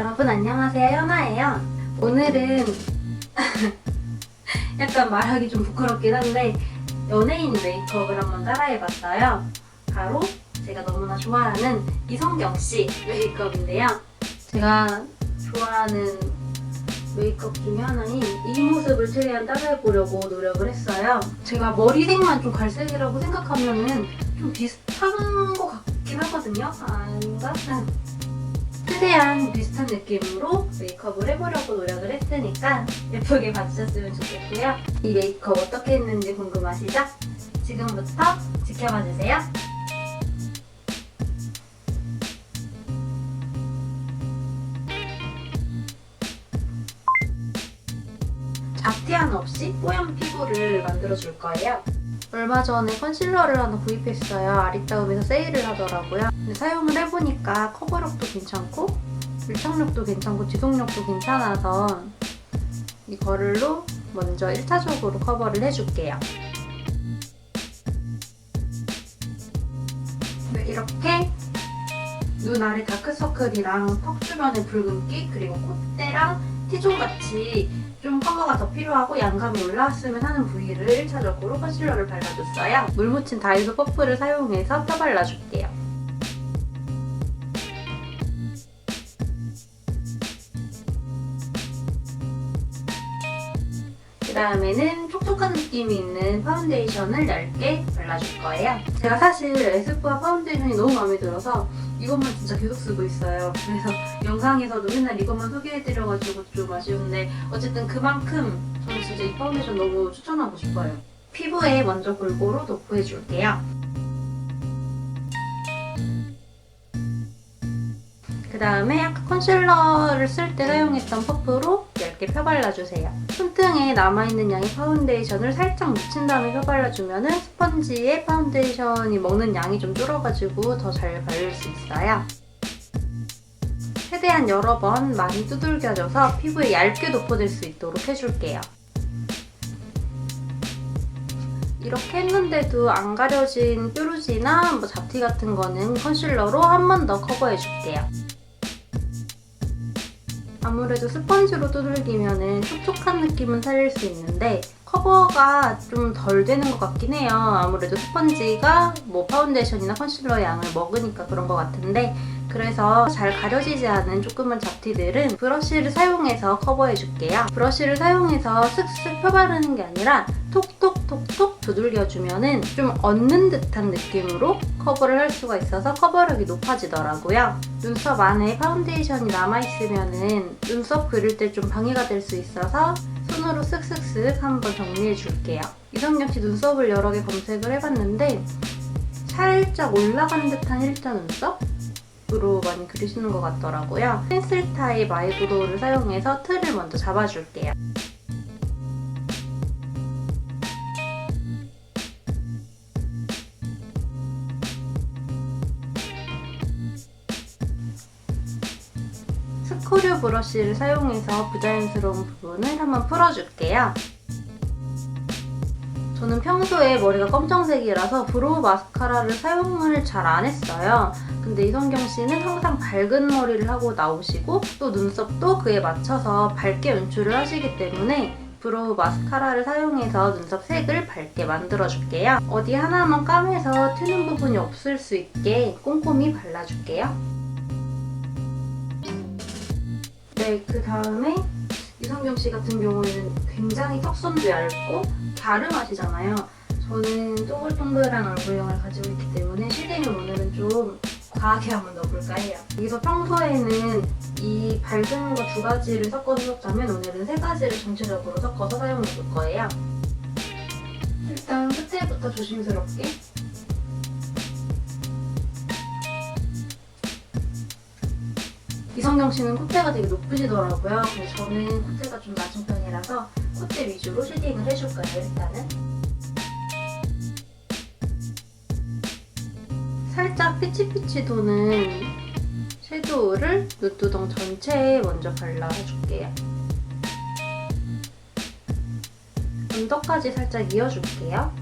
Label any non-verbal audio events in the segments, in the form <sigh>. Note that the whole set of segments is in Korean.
여러분 안녕하세요. 현아예요. 오늘은 <laughs> 약간 말하기 좀 부끄럽긴 한데 연예인 메이크업을 한번 따라해봤어요. 바로 제가 너무나 좋아하는 이성경 씨 메이크업인데요. 제가 좋아하는 메이크업 중에 하나인 이 모습을 최대한 따라해보려고 노력을 했어요. 제가 머리색만 좀 갈색이라고 생각하면은 좀 비슷한 것 같긴 하거든요. 아닌가? 응. 최대한 비슷한 느낌으로 메이크업을 해보려고 노력을 했으니까 예쁘게 봐주셨으면 좋겠고요. 이 메이크업 어떻게 했는지 궁금하시죠? 지금부터 지켜봐주세요. 잡티함 없이 뽀얀 피부를 만들어줄 거예요. 얼마 전에 컨실러를 하나 구입했어요. 아리따움에서 세일을 하더라고요. 근데 사용을 해보니까 커버력도 괜찮고 밀착력도 괜찮고 지속력도 괜찮아서 이 거를로 먼저 1차적으로 커버를 해줄게요. 네, 이렇게 눈 아래 다크서클이랑 턱 주변의 붉은기 그리고 콧대랑 T존같이 좀 커버가 더 필요하고 양감이 올라왔으면 하는 부위를 1차적으로 컨실러를 발라줬어요. 물 묻힌 다이소 퍼프를 사용해서 펴발라줄게요. 그 다음에는 촉촉한 느낌이 있는 파운데이션을 얇게 발라줄 거예요. 제가 사실 에스쁘아 파운데이션이 너무 마음에 들어서 이것만 진짜 계속 쓰고 있어요. 그래서 영상에서도 맨날 이것만 소개해드려가지고 좀 아쉬운데 어쨌든 그만큼 저는 진짜 이 파운데이션 너무 추천하고 싶어요. 피부에 먼저 골고루 도포해줄게요. 그 다음에 아까 컨실러를 쓸 때 사용했던 퍼프로 얇게 펴발라주세요. 손등에 남아있는 양의 파운데이션을 살짝 묻힌 다음에 펴발라주면 스펀지에 파운데이션이 먹는 양이 좀 줄어가지고 더 잘 바를 수 있어요. 최대한 여러 번 많이 두들겨줘서 피부에 얇게 도포될 수 있도록 해줄게요. 이렇게 했는데도 안 가려진 뾰루지나 뭐 잡티 같은 거는 컨실러로 한 번 더 커버해줄게요. 아무래도 스펀지로 두들기면 촉촉한 느낌은 살릴 수 있는데 커버가 좀 덜 되는 것 같긴 해요. 아무래도 스펀지가 뭐 파운데이션이나 컨실러 양을 먹으니까 그런 것 같은데 그래서 잘 가려지지 않은 조그만 잡티들은 브러쉬를 사용해서 커버해줄게요. 브러쉬를 사용해서 슥슥 펴바르는 게 아니라 톡톡톡톡 두들겨주면 좀 얹는 듯한 느낌으로 커버를 할 수가 있어서 커버력이 높아지더라고요. 눈썹 안에 파운데이션이 남아있으면 눈썹 그릴 때 좀 방해가 될 수 있어서 손으로 쓱쓱쓱 한번 정리해 줄게요. 이성경 씨 눈썹을 여러 개 검색을 해봤는데 살짝 올라간 듯한 일자 눈썹으 로 많이 그리시는 것 같더라고요. 펜슬 타입 아이브로우를 사용해서 틀을 먼저 잡아줄게요. 스크류 브러쉬를 사용해서 부자연스러운 부분을 한번 풀어줄게요. 저는 평소에 머리가 검정색이라서 브로우 마스카라를 사용을 잘 안 했어요. 근데 이성경 씨는 항상 밝은 머리를 하고 나오시고 또 눈썹도 그에 맞춰서 밝게 연출을 하시기 때문에 브로우 마스카라를 사용해서 눈썹 색을 밝게 만들어줄게요. 어디 하나만 까매서 튀는 부분이 없을 수 있게 꼼꼼히 발라줄게요. 네, 그 다음에 이성경 씨 같은 경우에는 굉장히 턱선도 얇고 갸름하시잖아요. 저는 동글동글한 얼굴형을 가지고 있기 때문에 쉐딩을 오늘은 좀 과하게 한번 넣어볼까 해요. 여기서 평소에는 이 밝은 거 두 가지를 섞어서 섞자면 오늘은 세 가지를 전체적으로 섞어서 사용해 볼 거예요. 일단 끝에부터 조심스럽게 이성경 씨는 콧대가 되게 높으시더라고요. 근데 저는 콧대가 좀 낮은 편이라서 콧대 위주로 쉐딩을 해줄 거예요, 일단은. 살짝 피치피치 도는 섀도우를 눈두덩 전체에 먼저 발라줄게요. 언더까지 살짝 이어줄게요.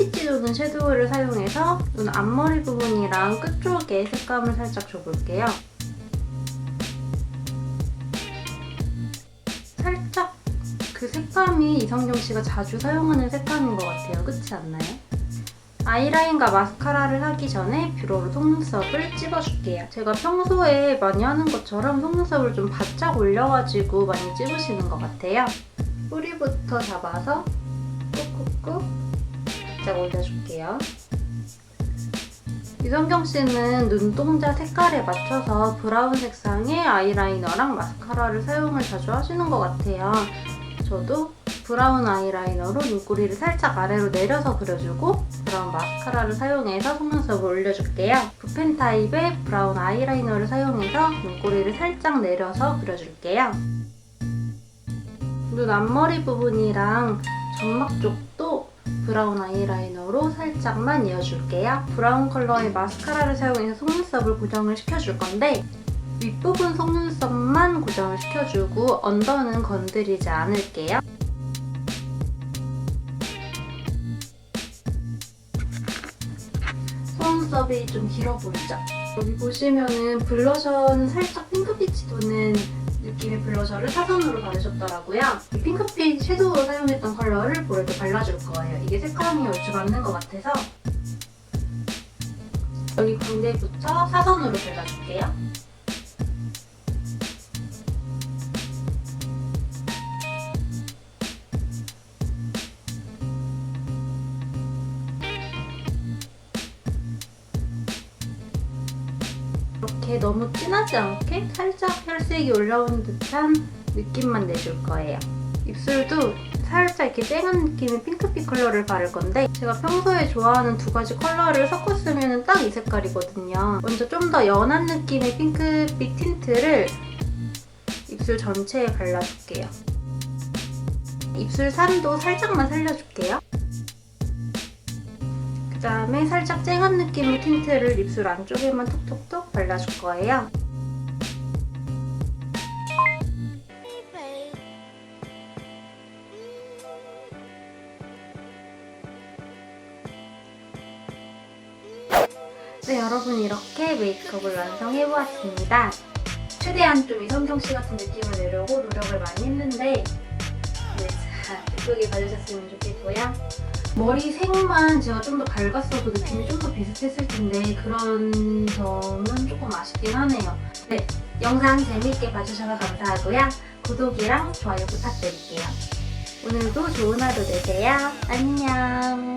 핑크빛 핑크빛이 도는 섀도우를 사용해서 눈 앞머리 부분이랑 끝 쪽에 색감을 살짝 줘볼게요. 살짝 그 색감이 이성경 씨가 자주 사용하는 색감인 것 같아요. 그렇지 않나요? 아이라인과 마스카라를 하기 전에 뷰러로 속눈썹을 찝어줄게요. 제가 평소에 많이 하는 것처럼 속눈썹을 좀 바짝 올려가지고 많이 찝으시는 것 같아요. 뿌리부터 잡아서 꾹꾹꾹 바짝 올려줄게요. 이성경 씨는 눈동자 색깔에 맞춰서 브라운 색상의 아이라이너랑 마스카라를 사용을 자주 하시는 것 같아요. 저도 브라운 아이라이너로 눈꼬리를 살짝 아래로 내려서 그려주고 브라운 마스카라를 사용해서 속눈썹을 올려줄게요. 붓펜 타입의 브라운 아이라이너를 사용해서 눈꼬리를 살짝 내려서 그려줄게요. 눈 앞머리 부분이랑 점막 쪽도 브라운 아이라이너로 살짝만 이어줄게요. 브라운 컬러의 마스카라를 사용해서 속눈썹을 고정을 시켜줄 건데 윗부분 속눈썹만 고정을 시켜주고 언더는 건드리지 않을게요. 속눈썹이 좀 길어 보이죠? 여기 보시면은 블러셔는 살짝 핑크빛이 도는 느낌의 블러셔를 사선으로 바르셨더라고요. 이 핑크빛 섀도우로 사용했던 컬러를 볼에도 발라줄 거예요. 이게 색감이 얼추 맞는 것 같아서 여기 광대부터 사선으로 발라줄게요. 이렇게 너무 진하지 않게 살짝 혈색이 올라오는 듯한 느낌만 내줄 거예요. 입술도 살짝 이렇게 쨍한 느낌의 핑크빛 컬러를 바를 건데 제가 평소에 좋아하는 두 가지 컬러를 섞어 쓰면 딱 이 색깔이거든요. 먼저 좀 더 연한 느낌의 핑크빛 틴트를 입술 전체에 발라줄게요. 입술 산도 살짝만 살려줄게요. 그 다음에 살짝 쨍한 느낌의 틴트를 입술 안쪽에만 톡톡톡 발라줄 거예요. 네, 여러분 이렇게 메이크업을 완성해보았습니다. 최대한 좀 이성경 씨 같은 느낌을 내려고 노력을 많이 했는데 네, 자, 예쁘게 봐주셨으면 좋겠고요. 머리 색만 제가 좀 더 밝았어도 느낌이 좀 더 비슷했을 텐데 그런 점은 조금 아쉽긴 하네요. 네, 영상 재미있게 봐주셔서 감사하고요. 구독이랑 좋아요 부탁드릴게요. 오늘도 좋은 하루 되세요. 안녕.